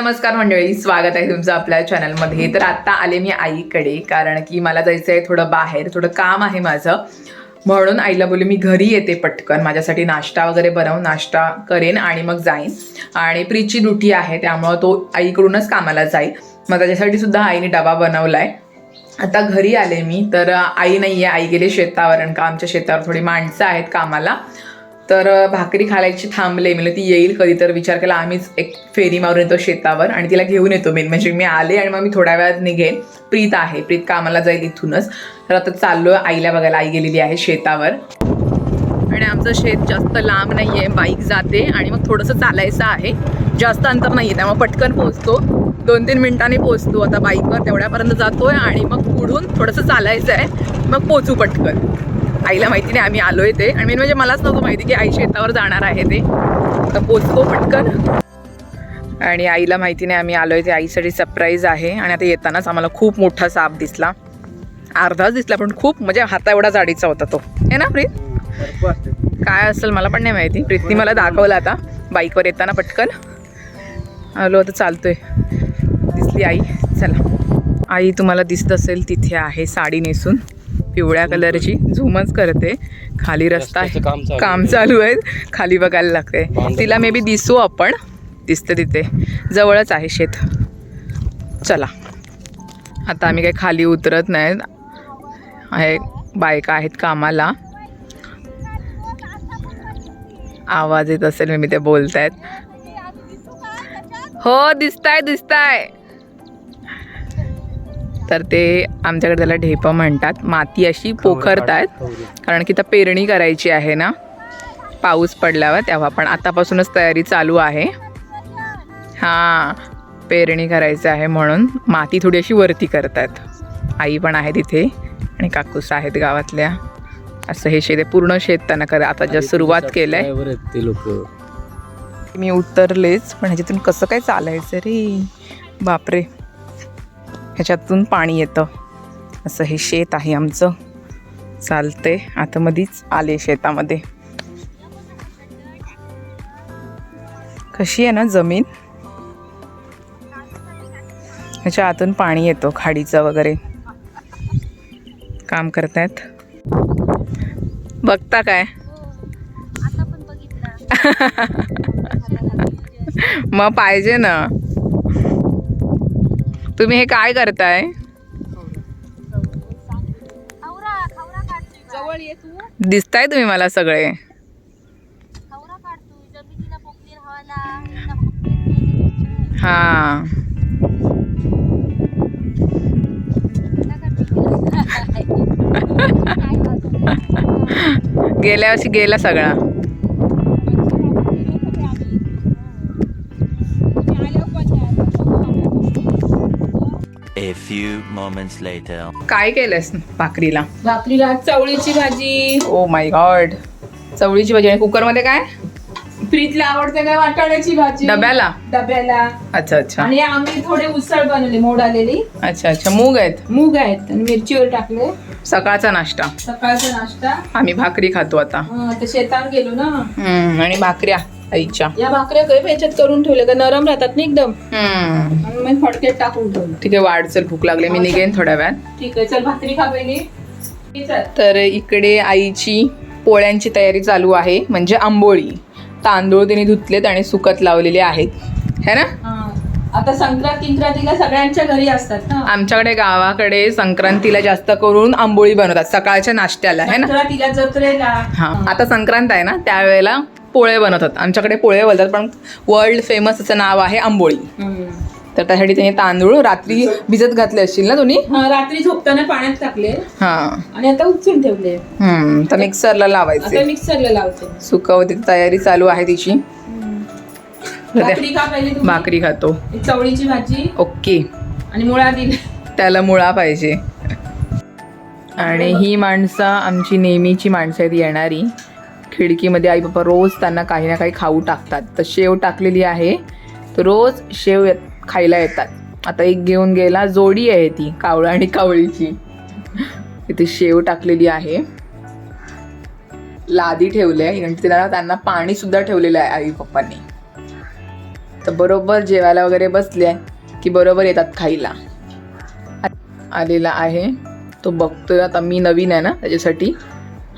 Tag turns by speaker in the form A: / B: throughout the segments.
A: नमस्कार मंडळी स्वागत आहे तुमचं आपल्या चॅनलमध्ये तर आत्ता आले मी आईकडे कारण की मला जायचं आहे थोडं बाहेर थोडं काम आहे माझं. म्हणून आईला बोलले मी घरी येते पटकन. माझ्यासाठी नाश्ता वगैरे बनवून नाश्ता करेन आणि मग जाईन. आणि प्रीची ड्युटी आहे त्यामुळं तो आईकडूनच कामाला जाईल. मग त्याच्यासाठी सुद्धा आईने डबा बनवलाय. आता घरी आले मी तर आई नाही आहे आई गेले शेतावर कारण का आमच्या शेतावर थोडी माणसं आहेत कामाला. तर भाकरी खायची थांबले. म्हणजे ती येईल कधी? तर विचार केला आम्हीच एक फेरी मारून येतो शेतावर आणि तिला घेऊन येतो मेन म्हणजे मी आले आणि मग मी थोड्या वेळात निघेन. प्रीत आहे. प्रीत कामाला जाईल इथूनच. तर आता चाललो आईला बघायला. आई गेलेली आहे शेतावर. आणि आमचं शेत जास्त लांब नाही आहे बाईक जाते आणि मग थोडंसं चालायचं आहे. जास्त अंतर नाही आहे त्यामुळे पटकन पोहोचतो. दोन तीन मिनिटांनी पोहोचतो. आता बाईकवर तेवढ्यापर्यंत जातोय आणि मग पुढून थोडंसं चालायचं आहे मग पोचू पटकन. आईला माहिती नाही आम्ही आलोय ते. आणि मेन म्हणजे मलाच नव्हतं माहिती की आई शेतावर जाणार आहे ते. तर पोचतो पटकन. आणि आईला माहिती नाही आम्ही आलोय ते. आईसाठी सरप्राईज आहे. आणि आता येतानाच आम्हाला खूप मोठा साप दिसला. अर्धाच दिसला पण खूप म्हणजे हाता एवढा जाडीचा होता तो. आहे ना प्रीत? काय असेल मला पण नाही माहिती. प्रीतनी मला दाखवलं आता. बाईकवर येताना पटकन. आलो आता चालतोय. दिसली आई. चला. आई तुम्हाला दिसत असेल तिथे आहे साडी नेसून. पिवळ्या कलरची झुमच करते. खाली रस्ता आहे.
B: काम चालू आहे.
A: खाली बघायला लागते. तिला मे बी दिसू आपण. दिसतं तिथे. जवळच आहे शेत. चला. आता आम्ही काही खाली उतरत नाहीत आहे बायका आहेत कामाला. आवाज येत असेल मी ते बोलतायत. हो दिसताय दिसताय. तर ते आमच्याकडे त्याला ढेपं म्हणतात. माती अशी पोखरतायत कारण की तर पेरणी करायची आहे ना. पाऊस पडल्यावर तेव्हा पण आतापासूनच तयारी चालू आहे. हां पेरणी करायचं आहे म्हणून माती थोडी अशी वरती करतायत आई पण आहे तिथे आणि काकूस आहेत गावातल्या. असं हे शेत पूर्ण शेत त्यांना करा आता जस्ट सुरुवात केलंय.
B: ते लोक.
A: मी उतरलेच पण ह्याच्यातून कसं काय चालायचं रे? बापरे. ह्याच्यातून पाणी येतं. असं हे शेत आहे आमचं. चालते आता मधीच आले शेतामध्ये. कशी आहे ना जमीन? ह्याच्या आतून पाणी येतो खाडीचं वगैरे. काम करतायत. बघता काय?
C: बघितलं.
A: मग पाहिजे ना. तुम्ही हे काय करताय? दिसताय तुम्ही मला सगळे. हा. गेल्या वर्षी गेला सगळा.
D: A few moments later.
A: काय केलंस भाकरीला?
E: भाकरीला चवळीची भाजी.
A: ओ माय गॉड चवळीची भाजी आणि कुकरमध्ये काय?
E: प्रीतला आवडते काय? वाटाण्याची भाजी.
A: डब्याला?
E: डब्याला.
A: अच्छा अच्छा.
E: आणि आम्ही थोडे उसळ बनवले मोड आलेली.
A: अच्छा अच्छा. मूग आहेत?
E: मूग आहेत. आणि मिरचीवर टाकले.
A: सकाळचा नाश्ता.
E: सकाळचा नाश्ता.
A: आम्ही भाकरी खातो आता.
E: हं, ते शेतावर गेलो ना.
A: हम्म, आणि भाकऱ्या. आईच्या.
E: या भाकऱ्या काही करून ठेवल्या का? नरम राहतात ना एकदम.
A: हम्म.
E: आणि मग फडक्यात टाकून ठेवलं.
A: ठीक आहे वाढ चल भूक लागली. मी निघेन थोड्या वेळात.
E: ठीक आहे चल भाकरी खा पहिली. चल.
A: तर इकडे आईची पोळ्यांची तयारी चालू आहे. म्हणजे आंबोळी. तांदूळ तिने धुतलेत आणि सुकत लावलेले आहेत. है ना?
E: हं. आता संक्रांत किंक्रांतीला सगळ्यांच्या घरी असतात ना.
A: आमच्याकडे गावाकडे संक्रांतीला जास्त करून आंबोळी बनवतात. सकाळच्या नाश्त्याला. है ना?
E: संक्रांतीला जत्रेला.
A: हा. आता संक्रांत आहे ना? त्यावेळेला पोळे बनवतात. आमच्याकडे पोळे बोलतात पण वर्ल्ड फेमस असं नाव आहे आंबोळी.
E: हं.
A: तर त्यासाठी त्याने तांदूळ रात्री भिजत घातले असतील ना तुम्ही
E: हं, रात्री झोपताना पाण्यात टाकले.
A: हा.
E: आणि आता उचलून ठेवले.
A: हम्म तर मिक्सरला
E: आता
A: लावायचे.
E: मिक्सरला लावते.
A: सुकवती तयारी चालू आहे तिची.
E: भाकरी
A: खातो.
E: एक चवळीची भाजी.
A: ओके.
E: आणि मुळा दिली.
A: त्याला मुळा पाहिजे. आणि ही माणसं आमची नेहमीची माणसं आहेत येणारी. खिडकीमध्ये आई बाबा रोज त्यांना काही ना काही खाऊ टाकतात. तर शेव टाकलेली आहे. तर रोज शेव येत खायला येतात. आता एक घेऊन गेला जोडी आहे ती कावळा आणि कावळीची. इथे शेव टाकलेली आहे. लादी ठेवली आहे. आणि तिला त्यांना पाणी सुद्धा ठेवलेलं आहे आई पप्पांनी तर बरोबर जेवायला वगैरे बसले की बरोबर येतात खायला. आलेला आहे. तो बघतोय. आता मी नवीन आहे ना त्याच्यासाठी.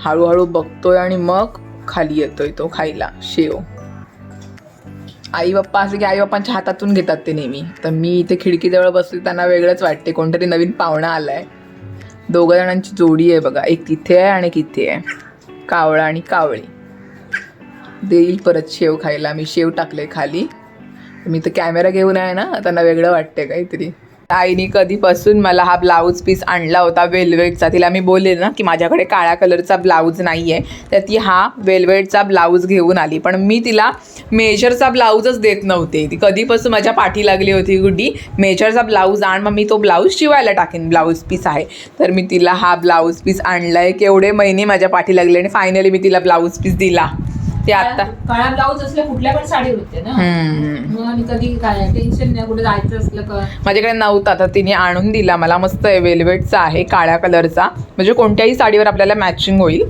A: हळूहळू बघतोय आणि मग खाली येतोय तो खायला शेव. आई बाप्पा असं की आई बाप्पांच्या हातातून घेतात ते नेहमी. तर मी इथे खिडकीजवळ बसले त्यांना वेगळंच वाटते. कोणतरी नवीन पाहुणा आलाय. दोघं जणांची जोडी आहे बघा. एक तिथे आहे आणि एक इथे आहे. कावळा आणि कावळी. देईल परत शेव खायला. मी शेव टाकले खाली. मी तर कॅमेरा घेऊन आहे ना त्यांना वेगळं वाटते काहीतरी. आईने कधीपासून मला हा ब्लाऊज पीस आणला होता वेल्वेटचा. तिला मी बोलले ना की माझ्याकडे काळ्या कलरचा ब्लाऊज नाही आहे तर ती हा वेल्वेटचा ब्लाऊज घेऊन आली. पण मी तिला मेजरचा ब्लाऊजच देत नव्हते. ती कधीपासून माझ्या पाठी लागली होती गुड्डी. मेजरचा ब्लाऊज आण मग मी तो ब्लाऊज शिवायला टाकेन. ब्लाऊज पीस आहे. तर मी तिला हा ब्लाऊज पीस आणलाय. केवढे महिने माझ्या पाठी लागले आणि फायनली मी तिला ब्लाऊज पीस दिला. ते आता.
E: काळा ब्लाऊज असल्या कुठल्या पण साडी होते ना.
A: हम्म.
E: मग आणि कधी काय टेन्शन नाही कुठे जायचं असलं का
A: माझ्याकडे नव्हता तर तिने आणून दिला. मला मस्त आहे वेल्वेटचा आहे काळ्या कलरचा म्हणजे कोणत्याही साडीवर आपल्याला मॅचिंग होईल.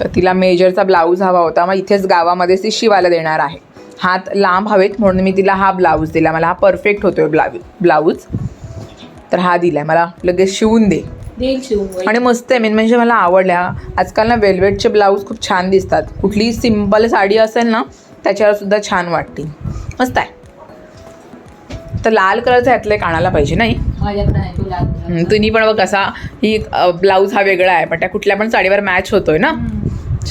A: तर तिला मेजरचा ब्लाऊज हवा होता. मग इथेच गावामध्येच ती शिवायला देणार आहे. हात लांब हवेत म्हणून मी तिला हा ब्लाऊज दिला. मला हा परफेक्ट होतोय ब्लाऊज ब्लाऊज. तर हा दिलाय. मला लगेच शिवून दे.
E: देईल शिवून
A: आणि मस्त आहे. मेन म्हणजे मला आवडल्या. आजकाल ना वेल्वेटचे ब्लाऊज खूप छान दिसतात. कुठली सिंपल साडी असेल ना त्याच्यावर सुद्धा छान वाटते मस्त आहे. तर लाल कलरचा ह्यातलं आणायला पाहिजे नाही? तुम्ही पण बघ कसा ही ब्लाऊज हा वेगळा आहे पण त्या कुठल्या पण साडीवर मॅच होतोय ना?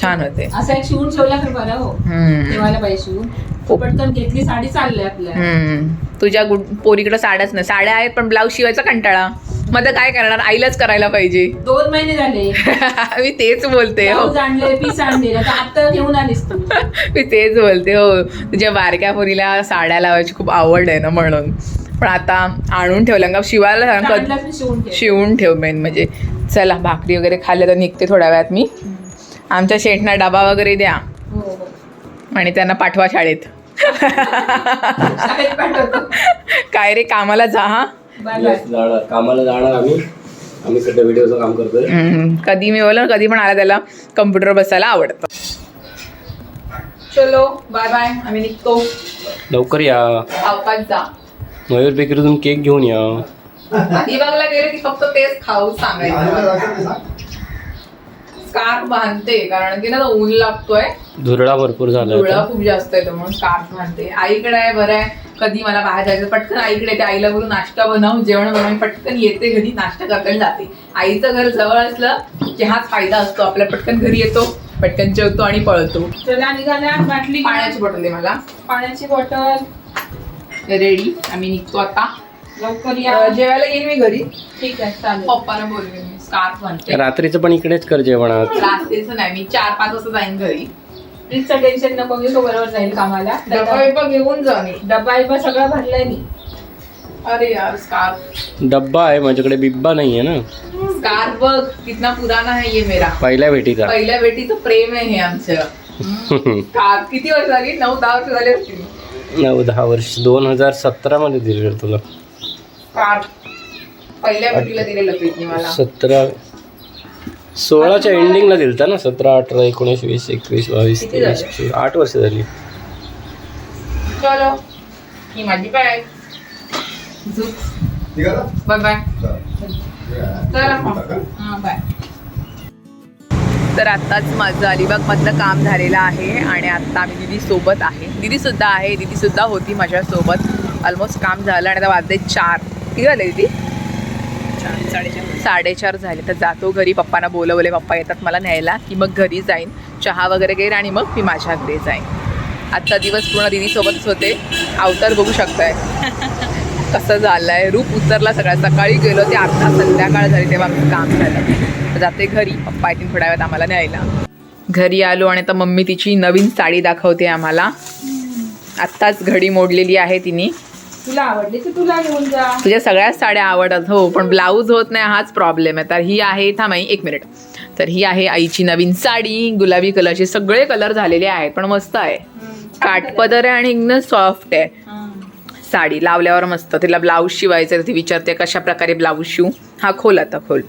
A: छान होते.
E: असं एक शिवून ठेवला तर बरं हो.
A: हम्म.
E: ठेवायला पाहिजे शिवून.
A: हो.
E: पटकन घेतली साडी चालली आपल्या.
A: हम्म. तुझ्या गुड पोरीकडे साड्याच नाही. साड्या आहेत पण ब्लाऊज शिवायचा कंटाळा. मग आता काय करणार? आईलाच करायला पाहिजे.
E: दोन महिने झाले.
A: मी तेच बोलते हो.
E: ब्लाऊज आणले पीस आणले आता आता घेऊन आलीस तू.
A: मी तेच बोलते हो. तुझ्या बारक्या पोरीला साड्या लावायची खूप आवड आहे ना म्हणून. पण आता आणून ठेवलं. का शिवायला सांग
E: शिवून ठेव
A: शिवून ठेव मेन म्हणजे चला भाकरी वगैरे खाल्ल्या तर निघते थोड्या वेळात मी. आमच्या शेठना डबा वगैरे द्या.
E: हो हो.
A: आणि त्यांना पाठवा शाळेत.
E: शाळेत पाठवतो.
A: काय रे कामाला जा हा?
E: बाय बाय
B: जाणार. कामाला जाणार आम्ही. आम्ही सध्या व्हिडिओचं काम करतोय.
A: हम्म, कधी मी बोला कधी पण आला त्याला. कम्प्युटर बसायला आवडतं. चलो बाय बाय आम्ही निघतो.
B: लवकर या.
A: अवकाश जा.
B: मयूर बेकरीतून केक घेऊन या.
A: अलिबागला गेले की फक्त तेच खाऊ सांगायचं. स्कार्फ बांधते कारण की ना तो ऊन लागतोय.
B: धुरळा भरपूर झाला
A: धुळा
B: आता
A: खूप जास्त आहे म्हणून स्कार्फ बांधते. आईकडे आहे बरं आहे. कधी मला बाहेर जायचं पटकन आईकडे येते. आईला बोलून नाश्ता बनव जेवण बनव पटकन येते घरी नाश्ता करायला जाते. आईचं घर जवळ असलं की हाच फायदा असतो आपल्या पटकन घरी येतो पटकन जेवतो आणि पळतो.
E: चला निघाल्या. बाटली.
A: पाण्याची बॉटल आहे मला.
E: पाण्याची बॉटल.
A: रेडी आम्ही निघतो आता.
E: लवकर या.
A: जेवायला येईन मी घरी.
E: ठीक आहे चालेल.
A: पप्पाला बोलवे मी. स्कार्फ बांधते
B: रात्रीचं पण इकडेच कर जेवणात.
A: रात्रीचं नाही मी चार पाच वाजता जाईन घरी.
E: प्लीजचं टेन्शन नको घेऊ तो बरोबर जाईल कामाला.
A: डबा बिबा घेऊन जा मी.
E: डब्बा बिब्बा सगळं भरलाय मी.
A: अरे यार स्कार्फ
B: डब्बा आहे माझ्याकडे बिब्बा नाहीये ना.
A: स्कार्फ बघ कितना पुराना है ये मेरा.
B: पहिल्या भेटीचा.
A: पहिल्या बेटीचं प्रेम आहे हे आमचं. स्कार्फ किती वर्ष झाली? नऊ दहा वर्ष झाली असतील.
B: नऊ दहा वर्ष दोन हजार सतरा मध्ये दिले तुला.
A: स्कार्फ पहिल्या बेटीला दिलेलं पीठनी मला
B: सतरा सोळाच्या एंडिंगला दिलता ना सतरा अठरा एकोणीस वीस एकवीस बावीस
A: किती
B: तेवीस
A: झाले?
B: चोवीस, आठ वर्ष झाली.
A: चलो ही माझी बॅग बाय बाय. चला. हां बाय. तर आत्ताच माझं अलिबागमधलं काम झालेलं आहे आणि आत्ता आम्ही दिदी सोबत आहे. दिदीसुद्धा आहे दिदीसुद्धा होती माझ्यासोबत. ऑलमोस्ट काम झालं आणि आता वाजले चार. किती झाले दिदी? साडेचार झाले. तर जातो घरी. पप्पांना बोलवले पप्पा येतात मला न्यायला की मग घरी जाईन. चहा वगैरे घेईन आणि मग मी माझ्या घरी जाईन. आजचा दिवस पूर्ण दिदीसोबतच होते. अवतार बघू शकताय. कसं झालंय? रूप उतरला सगळ्या सकाळी गेलो ते आता संध्याकाळ झाली तेव्हा काम झालं. तर जाते घरी. पप्पा येतील थोड्या वेळात आम्हाला न्यायला. घरी आलो आणि आता मम्मी तिची नवीन साडी दाखवते आम्हाला. आत्ताच घडी मोडलेली आहे तिने.
E: तुला आवडली तर तुला घेऊन जा.
A: तुझ्या सगळ्याच साड्या आवडतात हो पण ब्लाऊज होत नाही हाच प्रॉब्लेम आहे. तर ही आहे थांब आई, एक मिनिट तर ही आहे आईची नवीन साडी गुलाबी कलरचे सगळे कलर झालेले आहेत पण मस्त आहे. काठपदर आहे आणि एकदम सॉफ्ट आहे. साडी लावल्यावर मस्त तिला ब्लाऊज शिवायचं ती विचारते कशा प्रकारे ब्लाऊज शिवू. हा खोल आता खोल.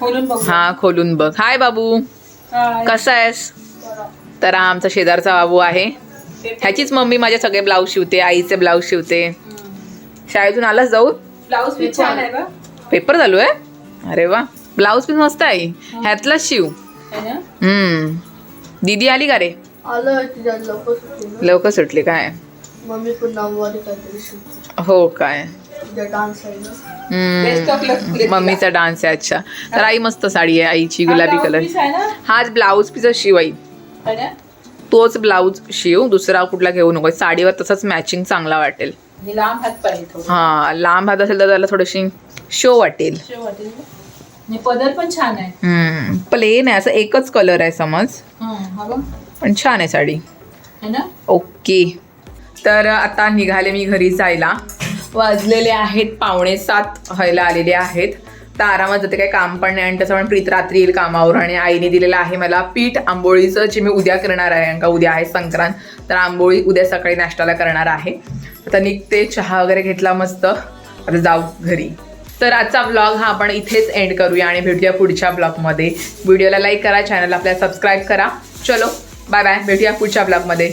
E: खोलून बघू.
A: हा खोलून बघ. हाय बाबू. कसा आहेस? तर हा आमचा शेजारचा बाबू आहे. ह्याचीच मम्मी माझे सगळे ब्लाऊज शिवते आईचे ब्लाऊज शिवते. शाळेतून आलाच जाऊ?
E: ब्लाऊज बी छान आहे बा.
A: पेपर चालू आहे? अरे वा. ब्लाऊज पण मस्त आहे. ह्यातलाच शिव.
E: है ना?
A: हम्म. दीदी आली का रे?
F: आलं लवकर सुटली ना.
A: लवकर सुटली काय?
F: मम्मी पण नऊवारी काहीतरी शिवते
A: हो काय?
F: तिचा डान्स आहे ना.
E: बेस्ट ऑफ लक
A: हम्म. मम्मीचा डान्स आहे अच्छा. तर आई मस्त साडी आहे आईची गुलाबी कलर
E: आहे ना?
A: हाच ब्लाऊज पिस शिव आई
E: है ना?
A: तोच ब्लाऊज शिव दुसरा कुठला घेऊ नको. साडीवर तसंच मॅचिंग चांगला वाटेल.
E: लांब हात पाहिजे
A: हा लांब हात असेल तर त्याला थोडीशी शो वाटेल.
E: शेव वाटेल. आणि पदर पण छान आहे.
A: प्लेन आहे असं एकच कलर आहे समज.
E: हा हा
A: पण छान आहे साडी.
E: है ना?
A: ओके तर आता निघाले मी घरी जायला. वाजलेले आहेत पावणे सात व्हायला आलेले आहेत. तर आरामात जाते काही काम पण नाही आणि तसं पण प्रीत रात्री येईल कामावर आणि आईने दिलेलं आहे मला पीठ. आंबोळीचं जे मी उद्या करणार आहे का उद्या आहे संक्रांत तर आंबोळी उद्या सकाळी नाश्त्याला करणार आहे. आता निघते चहा वगैरे घेतला मस्त. आता जाऊ घरी. तर आजचा ब्लॉग हा आपण इथेच एंड करूया आणि भेटूया पुढच्या ब्लॉगमध्ये व्हिडिओला लाईक करा चॅनल आपल्याला सबस्क्राईब करा. चलो बाय बाय भेटूया पुढच्या ब्लॉगमध्ये